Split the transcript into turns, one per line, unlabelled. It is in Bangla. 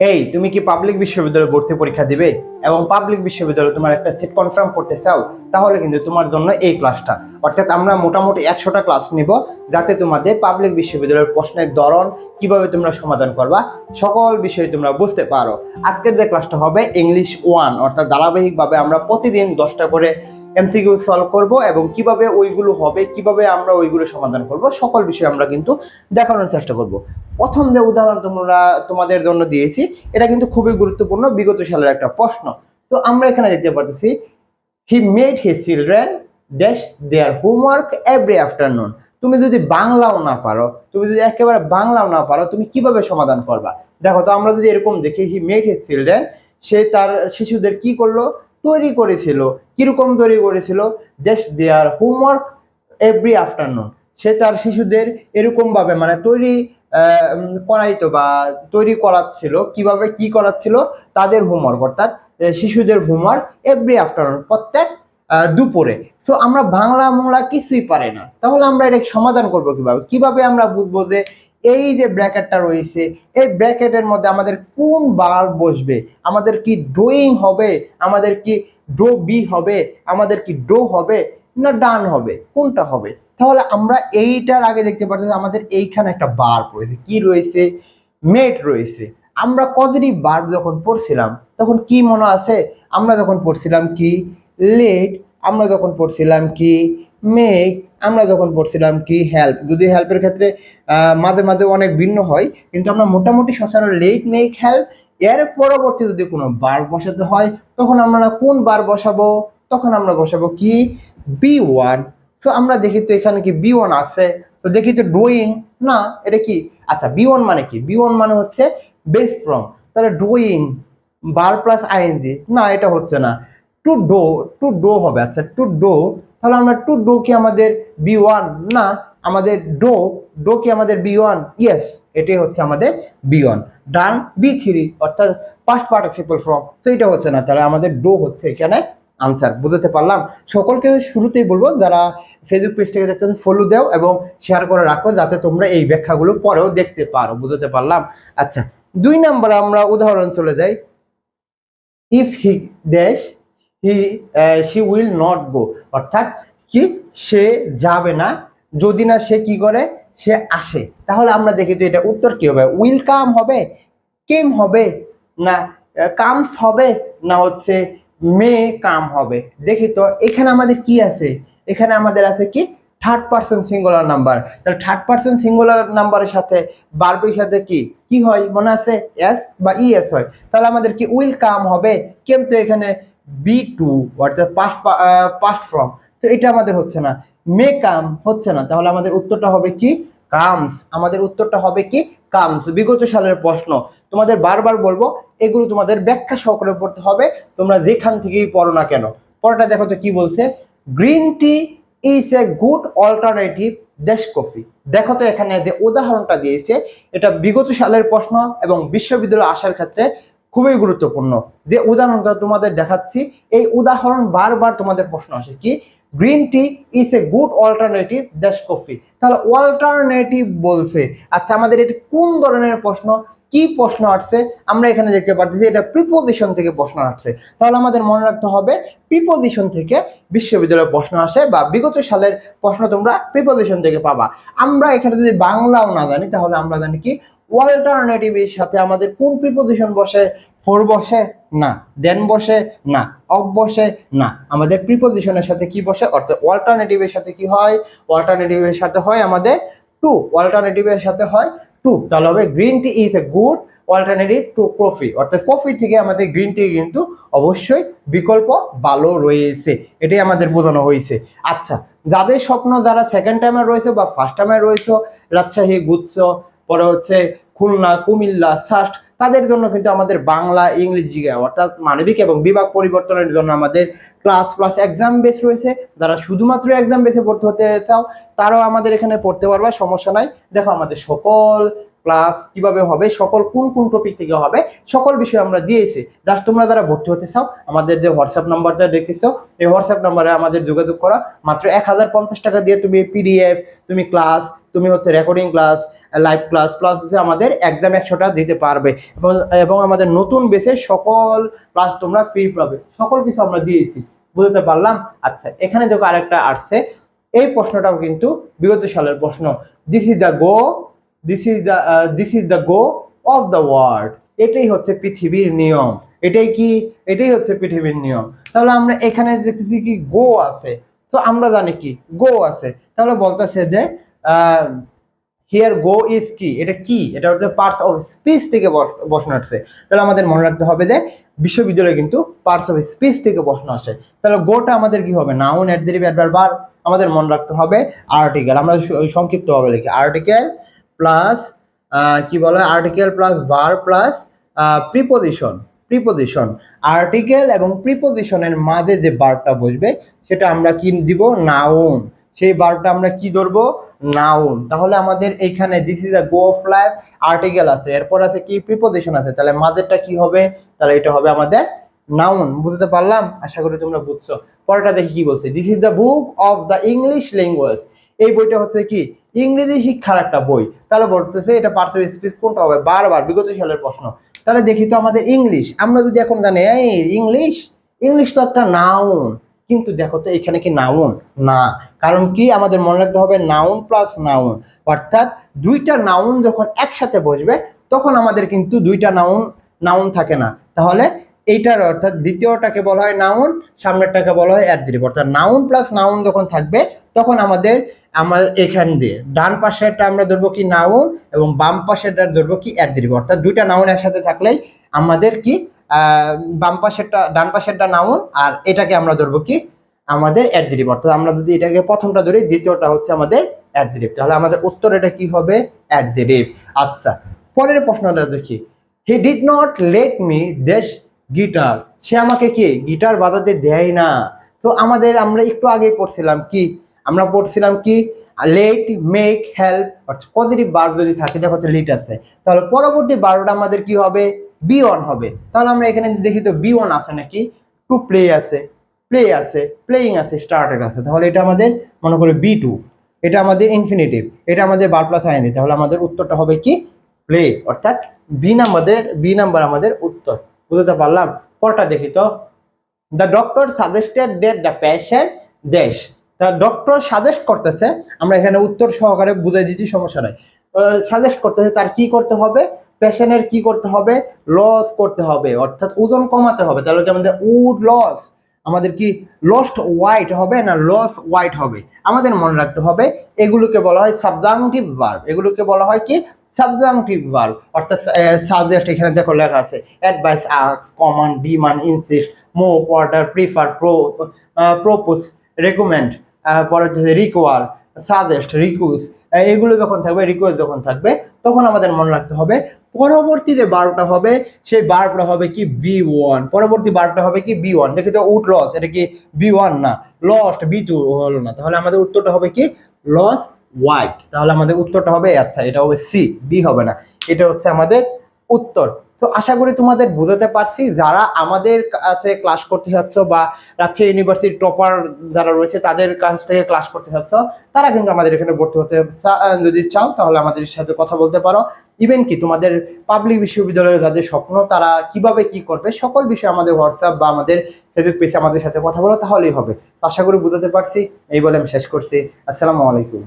এই, তুমি কি পাবলিক বিশ্ববিদ্যালয়ে ভর্তি পরীক্ষা দিবে? এবং পাবলিক বিশ্ববিদ্যালয়ে তোমার একটা সিট কনফার্ম করতে চাও, তাহলে কিন্তু তোমার জন্য এই ক্লাসটা অর্থাৎ আমরা মোটামুটি একশোটা ক্লাস নিব, যাতে তোমাদের পাবলিক বিশ্ববিদ্যালয়ের প্রশ্নের ধরন কীভাবে তোমরা সমাধান করবা, সকল বিষয়ে তোমরা বুঝতে পারো। আজকের যে ক্লাসটা হবে ইংলিশ ওয়ান অর্থাৎ ধারাবাহিকভাবে আমরা প্রতিদিন দশটা করে এমসিকিউ সলভ করব এবং কীভাবে ওইগুলো হবে, কীভাবে আমরা ওইগুলো সমাধান করব, সকল বিষয় আমরা কিন্তু দেখানোর চেষ্টা করব। প্রথম যে উদাহরণ তোমরা, তোমাদের জন্য দিয়েছি, এটা কিন্তু খুবই গুরুত্বপূর্ণ, বিগত সালের একটা প্রশ্ন। তো আমরা এখানে দেখতে পাচ্ছি he made he children dash their homework every afternoon তুমি যদি বাংলাও না পারো, তুমি যদি একেবারে বাংলাও না পারো, তুমি কীভাবে সমাধান করবা? দেখো তো আমরা যদি এরকম দেখি হি মেড হিজ চিলড্রেন সে তার শিশুদের কি করল? তৈরি করেছিল। কীরকম তৈরি করেছিল? Dash their homework every afternoon সে তার শিশুদের এরকম ভাবে মানে তৈরি করাইতো বা তৈরি করাচ্ছিল, কীভাবে কি করাচ্ছিল? তাদের হোমওয়ার্ক অর্থাৎ শিশুদের হোমওয়ার্ক এভরি আফটারনুন প্রত্যেক দুপুরে। সো আমরা বাংলা বাংলা কিছুই পারি না। তাহলে আমরা এটা সমাধান করব কীভাবে? কীভাবে আমরা বুঝব যে এই যে ব্র্যাকেটটা রয়েছে, এই ব্র্যাকেটের মধ্যে আমাদের কোন বার বসবে? আমাদের কি ড্রয়িং হবে? আমাদের কি ড্রো বি হবে? আমাদের কি ড্রো হবে? না ডান হবে? কোনটা হবে? তাহলে আমরা এইটার আগে দেখতে পাচ্ছি আমাদের এইখানে একটা বার রয়েছে কি রয়েছে? মেট রয়েছে। আমরা কদিনই বার যখন পড়ছিলাম, তখন কি মনে আছে? আমরা যখন পড়ছিলাম কি? লেট আমরা যখন পড়ছিলাম কি? মেক আমরা যখন পড়ছিলাম কি হেল্প যদি হেল্পের ক্ষেত্রে মাঝে মাঝে অনেক ভিন্ন হয়, কিন্তু আমরা মোটামুটি সচরাচর লেট মেক হেল্প এর পরবর্তী যদি কোনো বার বসাতে হয়, তখন আমরা কোন বার বসাবো? তখন আমরা বসাবো কি? বি ওয়ান সো আমরা দেখি তো এখানে কি বি ওয়ান আছে, তো দেখি তো ড্রয়িং না, এটা কি? আচ্ছা বি ওয়ান মানে কি? বি ওয়ান মানে হচ্ছে বেস ফ্রম তাহলে ড্রয়িং বার প্লাস আইএনজি না, এটা হচ্ছে না। টু ডো টু ডো হবে আচ্ছা টু ডো তাহলে আমরা টু ডো কি আমাদের বি ওয়ান না, আমাদের ডো ডো কি আমাদের বি ওয়ান ইয়েস এটাই হচ্ছে আমাদের V one done V three অর্থাৎ পাস্ট পার্টিসিপল ফ্রম তো এটা হচ্ছে না, তাহলে আমাদের ডো হচ্ছে এখানে আনসার বুঝতে পারলাম? সকলকে শুরুতেই বলব, যারা ফেসবুক পেজ থেকে দেখতে ফলো দাও এবং শেয়ার করে রাখো, যাতে তোমরা এই ব্যাখ্যাগুলো পরেও দেখতে পারো, বুঝতে পারলাম? আচ্ছা দুই নাম্বার আমরা উদাহরণ চলে যাই। If he dash he she will not go অর্থাৎ কি সে যাবে না, যদি না সে কি করে? সে আসে। তাহলে আমরা দেখি তো এটা উত্তর কি হবে? উইল কাম হবে? কেম হবে? না কামস হবে? না হচ্ছে মে কাম হবে? দেখি তো, এখানে আমাদের কি আছে? এখানে আমাদের আছে কি? থার্ড পার্সন সিঙ্গুলার নাম্বার তাহলে থার্ড পার্সন সিঙ্গুলার নাম্বারের সাথে বার্বের সাথে কি? কি হয়? মনে আছে? এস বা ইএস হয়। তাহলে আমাদের কি উইল কাম হবে? কেম তো এখানে বি টু অর্থাৎ পাস্ট পাস্ট ফ্রম তো এটা আমাদের হচ্ছে না। মে কাম হচ্ছে না। তাহলে আমাদের উত্তরটা হবে কি? কামস। আমাদের উত্তরটা হবে কি? কামস। বিগত সালের প্রশ্ন। তোমাদের বারবার বলব, এগুলো তোমাদের ব্যাখ্যা সহকারে পড়তে হবে। তোমরা যেখান থেকেই পড়ো না কেন। পরটা দেখো তো কি বলছে। Green tea is a good alternative দেশ কফি। দেখো তো এখানে যে উদাহরণটা দিয়েছে, এটা বিগত সালের প্রশ্ন এবং বিশ্ববিদ্যালয়ে আসার ক্ষেত্রে খুবই গুরুত্বপূর্ণ। যে উদাহরণটা তোমাদের দেখাচ্ছি, এই উদাহরণ বারবার তোমাদের প্রশ্ন আসে কি, green tea is a good alternative দেশ কফি তাহলে অল্টারনেটিভ বলছে আচ্ছা আমাদের এটি কোন ধরনের প্রশ্ন, কি প্রশ্ন আসছে, আমরা এখানে দেখতে পাচ্ছি এটা প্রিপোজিশন থেকে প্রশ্ন আসছে। তাহলে আমাদের মনে রাখতে হবে প্রিপোজিশন থেকে বিশ্ববিদ্যালয়ের প্রশ্ন আসে বা বিগত সালের প্রশ্ন তোমরা প্রিপোজিশন থেকে পাবা। আমরা এখানে যদি বাংলাও না জানি, তাহলে আমরা জানি কি অল্টারনেটিভের সাথে আমাদের কোন প্রিপোজিশন বসে ফোর বসে না, দেন বসে না, অফ বসে না। আমাদের প্রিপোজিশনের সাথে কি বসে? অর্থাৎ অল্টারনেটিভের সাথে কি হয়? অল্টারনেটিভের সাথে হয় আমাদের টু অল্টারনেটিভের সাথে হয় টু তাহলে হবে green tea is a good alternative to coffee অর্থাৎ কফি থেকে আমাদের গ্রিন টি কিন্তু অবশ্যই বিকল্প ভালো রয়েছে। এটাই আমাদের বোঝানো হয়েছে। আচ্ছা যাদের স্বপ্ন, যারা সেকেন্ড টাইমে রয়েছে বা ফার্স্ট টাইমে রয়েছে, রাজশাহী, গুচ্ছ, পরে হচ্ছে খুলনা, কুমিল্লা সাস্ট তাদের জন্য কিন্তু আমাদের বাংলা ইংলিশ জিগে অর্থাৎ মানবিক এবং বিভাগ পরিবর্তনের জন্য আমাদের ক্লাস প্লাস এক্সাম বেস রয়েছে। যারা শুধুমাত্র এক্সাম বেসে পড়তে হতে চাও, তারাও আমাদের এখানে পড়তে পারবে, সমস্যা নাই। দেখো আমাদের সকল ক্লাস কীভাবে হবে, সকল কোন কোন টপিক থেকে হবে, সকল বিষয় আমরা দিয়েছি। জাস্ট তোমরা যারা ভর্তি হতে চাও, আমাদের যে হোয়াটসঅ্যাপ নাম্বারটা দেখতেছো এই হোয়াটসঅ্যাপ নাম্বারে আমাদের যোগাযোগ করা। মাত্র এক হাজার পঞ্চাশ টাকা দিয়ে তুমি পিডিএফ তুমি ক্লাস তুমি হচ্ছে recording class live class plus হচ্ছে আমাদের এক্সাম একশোটা দিতে পারবে। এবং আমাদের নতুন বেসে সকল ক্লাস তোমরা ফ্রি পাবে। সকল কিছু আমরা দিয়েছি। বুঝতে পারলাম? আচ্ছা এখানে দেখো আরেকটা আসছে। এই প্রশ্নটাও কিন্তু বিগত সালের প্রশ্ন। This is the go this is the this is the go of the world এটাই হচ্ছে পৃথিবীর নিয়ম। এটাই কি? এটাই হচ্ছে পৃথিবীর নিয়ম। তাহলে আমরা এখানে দেখতেছি কি গো আছে। তো আমরা জানি কি? গো আছে। তাহলে বলতেছে যে হিয়ার গো ইজ কি এটা কি? এটা হচ্ছে পার্টস অফ স্পিচ থেকে বস- প্রশ্ন আসছে। তাহলে আমাদের মনে রাখতে হবে যে বিশ্ববিদ্যালয়ে কিন্তু পার্টস অফ স্পিচ থেকে প্রশ্ন আসে তাহলে গোটা আমাদের কি হবে? নাউন অ্যাডজেটিভ অ্যাডভার্ব বার আমাদের মনে রাখতে হবে আর্টিকেল আমরা সংক্ষিপ্ত ভাবে লিখি। আর্টিকেল প্লাস কি বলে? আর্টিকেল প্লাস বার প্লাস প্রিপোজিশন প্রিপোজিশন আর্টিকেল এবং প্রিপোজিশনের মাঝে যে বারটা বসবে, সেটা আমরা কি দিব? নাউন সেই বারটা আমরা কি ধরবো? নাউন তাহলে আমাদের এখানে this is a go of life article আছে। এরপর আছে কি? প্রিপোজিশন আছে। তাহলে মাঝেরটা কি হবে? তাহলে এটা হবে আমাদের নাউন বুঝতে পারলাম? আশা করি তোমরা বুঝছ। পরেরটা দেখি কি বলছে। This is the book of the English language এই বইটা হচ্ছে কি? ইংরেজি শিক্ষার একটা বই। তাহলে বলতেছে এটা পার্সেল স্পিচ কোনটা হবে? বারবার, বিগত সালের প্রশ্ন। তাহলে দেখি তো আমাদের ইংলিশ আমরা যদি এখন জানি ইংলিশ ইংলিশ তো একটা নাউন কিন্তু দেখো তো এখানে কি নাউন না। কারণ কি আমাদের মনে রাখতে হবে নাউন প্লাস নাউন অর্থাৎ দুইটা নাউন যখন একসাথে বসবে, তখন আমাদের কিন্তু দুইটা নাউন নাউন থাকে না। তাহলে এইটার অর্থাৎ দ্বিতীয়টাকে বলা হয় নাউন সামনেরটাকে বলা হয় অ্যাডজেটিভ অর্থাৎ নাউন প্লাস নাউন যখন থাকবে, তখন আমাদের, আমার এখান দিয়ে, ডান পাশেরটা আমরা ধরবো কি নাউন এবং বাম পাশেরটা ধরবো কি অ্যাডজেটিভ অর্থাৎ দুইটা নাউন একসাথে থাকলেই আমাদের কি বাম পাশেরটা, ডান পাশেরটা নাউন আর এটাকে আমরা ধরবো কি? আমাদের অ্যাডজেটিভ অর্থাৎ আমরা যদি এটাকে প্রথমটা ধরি, দ্বিতীয়টা হচ্ছে আমাদের অ্যাডজেটিভ তাহলে আমাদের উত্তর এটা কি হবে? অ্যাডজেটিভ আচ্ছা পরের প্রশ্নটা দেখি। He did not let me দেশ গিটার সে আমাকে কি গিটার বাজাতে দেয় না? তো আমাদের, আমরা একটু আগে পড়ছিলাম কি? আমরা পড়ছিলাম কি? লেট মেক হেল্প পজিটিভ বার যদি থাকে, দেখো তো লেট আছে। তাহলে পরবর্তী বারোটা আমাদের কি হবে? বি ওয়ান হবে। তাহলে আমরা এখানে দেখি তো বি ওয়ান আছে নাকি? টু প্লে আছে প্লে আছে প্লেইং আছে স্টার্টেড আছে। তাহলে এটা আমাদের, মনে করে বি টু এটা আমাদের ইনফিনিটিভ এটা আমাদের বার প্লাস আইনি তাহলে আমাদের উত্তরটা হবে কি? প্লে অর্থাৎ বি নাম্বারের বি নাম্বার আমাদের উত্তর। বুঝতে পারলাম? পরটা দেখি তো। The doctor suggested that the patient দেশ দ্য ডক্টর সাজেস্ট করতেছে। আমরা এখানে উত্তর সহকারে বুঝে দিচ্ছি, সমস্যা নাই। সাজেস্ট করতেছে তার কি করতে হবে? পেশেন্টের কি করতে হবে? লস করতে হবে। অর্থাৎ ওজন কমাতে হবে। তাহলে কি আমাদের উড লস আমাদের কি লস্ট হোয়াইট হবে না লস হোয়াইট হবে? আমাদের মনে রাখতে হবে, এগুলোকে বলা হয় সাবজাংটিভ ভার্ব এগুলোকে বলা হয় কি? সাবজাংটিভ ভার্ব অর্থাৎ সাজেস্ট এখানে দেখো লেখা আছে advise আক্স command demand insist move order prefer pro propose recommend পরে হচ্ছে রিকোয়ার সাজেস্ট রিকুইজ এগুলো যখন থাকবে রিকোয়েস্ট যখন থাকবে, তখন আমাদের মনে রাখতে হবে পরবর্তীতে বারোটা হবে, সেই বারোটা হবে কি বি ওয়ান পরবর্তী বারোটা হবে কি বি ওয়ান দেখি তো উট লস এটা কি বি ওয়ান না? লস্ট বি টু হলো না, তাহলে আমাদের উত্তরটা হবে কি? লস হোয়াইট তাহলে আমাদের উত্তরটা হবে আচ্ছা এটা হবে সি বি হবে না, এটা হচ্ছে আমাদের উত্তর। তো আশা করি তোমাদের বোঝাতে পারছি, যারা আমাদের কাছে ক্লাস করতে চাচ্ছ বা রাজশাহী ইউনিভার্সিটি টপার যারা রয়েছে, তাদের কাছ থেকে ক্লাস করতে চাচ্ছ, তারা কিন্তু আমাদের এখানে ভর্তি হতে যদি চাও, তাহলে আমাদের সাথে কথা বলতে পারো। ইভেন কি তোমাদের পাবলিক বিশ্ববিদ্যালয়ের যাদের স্বপ্ন, তারা কীভাবে কি করবে, সকল বিষয়ে আমাদের হোয়াটসঅ্যাপ বা আমাদের ফেসবুক পেজে আমাদের সাথে কথা বলো, তাহলেই হবে। আশা করি বুঝাতে পারছি, এই বলে আমি শেষ করছি। আসসালামু আলাইকুম।